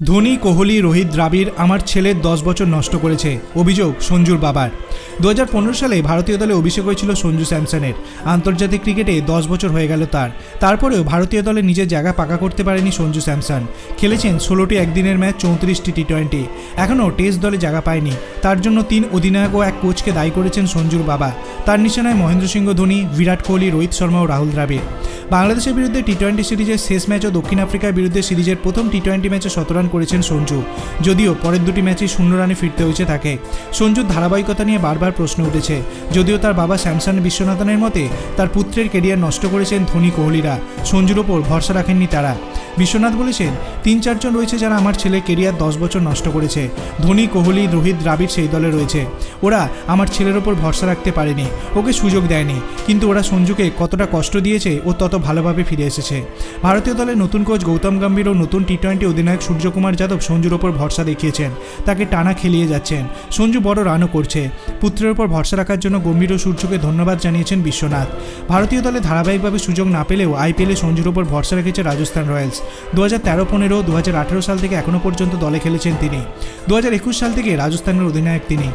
ধোনি, কোহলি, রোহিত, দ্রাবিড় আমার ছেলের দশ বছর নষ্ট করেছে। অভিযোগ, সঞ্জুর বাবার। দু হাজার পনেরো সালে ভারতীয় দলে অভিষেক হয়েছিল সঞ্জু স্যামসনের। আন্তর্জাতিক ক্রিকেটে দশ বছর হয়ে গেল তার। তারপরেও ভারতীয় দলে নিজের জায়গা পাকা করতে পারেনি সঞ্জু স্যামসন। খেলেছেন ষোলোটি একদিনের ম্যাচ, চৌত্রিশটি টি টোয়েন্টি এখনও টেস্ট দলে জায়গা পায়নি। তার জন্য তিন অধিনায়ক ও এক কোচকে দায়ী করেছেন সঞ্জুর বাবা। তার নিশানায় মহেন্দ্র সিংহ ধোনি, বিরাট কোহলি, রোহিত শর্মা ও রাহুল দ্রাবিড়। বাংলাদেশের বিরুদ্ধে টি টোয়েন্টি সিরিজের শেষ ম্যাচ ও দক্ষিণ আফ্রিকার বিরুদ্ধে সিরিজের প্রথম টি টোয়েন্টি ম্যাচে শত রান করেছেন সঞ্জু। যদিও পরের দুটি ম্যাচেই শূন্য রানে ফিরতে হয়েছে তাকে। সঞ্জুর ধারাবাহিকতা নিয়ে বারবার প্রশ্ন উঠেছে। যদিও তার বাবা স্যামসন বিশ্বনাথনের মতে তার পুত্রের কেরিয়ার নষ্ট করেছেন ধোনি কোহলিরা। সঞ্জুর ওপর ভরসা রাখেননি তারা। বিশ্বনাথ বলেছেন তিন চারজন রয়েছে যারা আমার ছেলে কেরিয়ার দশ বছর নষ্ট করেছে। ধোনি, কোহলি, রোহিত, দ্রাবিড় সেই দলে রয়েছে। ওরা আমার ছেলের ওপর ভরসা রাখতে পারেনি, ওকে সুযোগ দেয়নি। কিন্তু ওরা সঞ্জুকে কতটা কষ্ট দিয়েছে, ও তত ভালোভাবে ফিরে এসেছে। ভারতীয় দলের নতুন কোচ গৌতম গম্ভীর ও নতুন টি টোয়েন্টি অধিনায়ক সূর্যকুমার যাদব সঞ্জুর ওপর ভরসা দেখিয়েছেন, তাকে টানা খেলিয়ে যাচ্ছেন। সঞ্জু বড় রানও করছে, পুত্রের ওপর ভরসা রাখার জন্য গম্ভীর ও সূর্যকে ধন্যবাদ জানিয়েছেন বিশ্বনাথ। ভারতীয় দলে ধারাবাহিকভাবে সুযোগ না পেলেও আইপিএলে সঞ্জুর ওপর ভরসা রেখেছে রাজস্থান রয়্যালস। দু হাজার তেরো পনেরো দু হাজার আঠেরো সাল থেকে এখনও পর্যন্ত দলে খেলেছেন তিনি। দু হাজার একুশ সাল থেকে রাজস্থানের অধিনায়ক তিনি।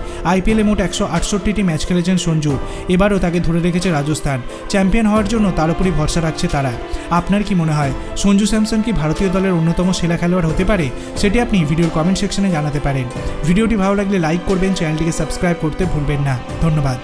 আইপিএলে মোট একশো আটষট্টিটি ম্যাচ খেলেছেন সঞ্জু। এবারও তাকে ধরে রেখেছে রাজস্থান। চ্যাম্পিয়ন হওয়ার জন্য তার উপরই ভরসা রাখছে তারা। আপনার কি মনে হয়, সঞ্জু স্যামসন কি ভারতীয় দলের অন্যতম সেরা খেলোয়াড় হতে পারে? সেটি আপনি ভিডিওর কমেন্ট সেকশনে জানাতে পারেন। ভিডিওটি ভালো লাগলে লাইক করবেন চ্যানেলটিকে সাবস্ক্রাইব করতে ভুলবেন না। ধন্যবাদ।